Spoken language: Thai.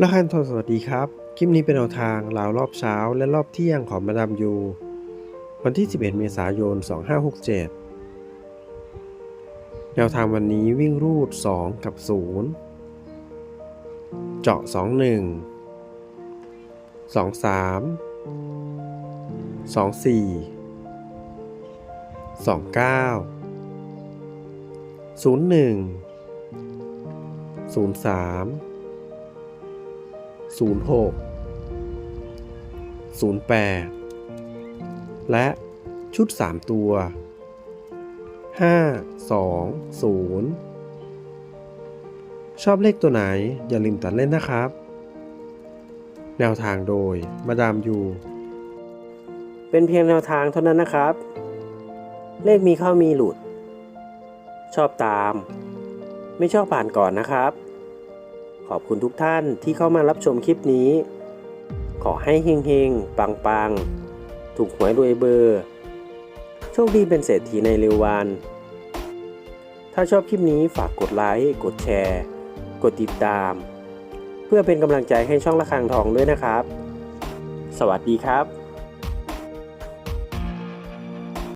และคันทนสวัสดีครับ คลิปนี้เป็นแนวทางราวรอบเช้าและรอบเที่ยงของมาดามยู วันที่ 11 เมษายน 2567 แนวทางวันนี้วิ่งรูด 2 กับ 0 เจาะ 21 23 24 29 01 03 06 08 และชุด 3 ตัว 5 2 0 ชอบเลขตัวไหนอย่าลืมตัดเล่นนะครับ แนวทางโดยมาดามยู เป็นเพียงแนวทางเท่านั้นนะครับ เลขมีเข้ามีหลุด ชอบตาม ไม่ชอบผ่านก่อนนะครับ ขอบคุณทุกท่านที่เข้ามารับชมคลิปนี้ ขอให้เฮงๆ ปังๆ ถูกหวยรวยเบอร์ โชคดีเป็นเศรษฐีในเร็ววัน ถ้าชอบคลิปนี้ฝากกดไลค์ กดแชร์ กดติดตาม เพื่อเป็นกำลังใจให้ช่องละคังทองด้วยนะครับ สวัสดีครับ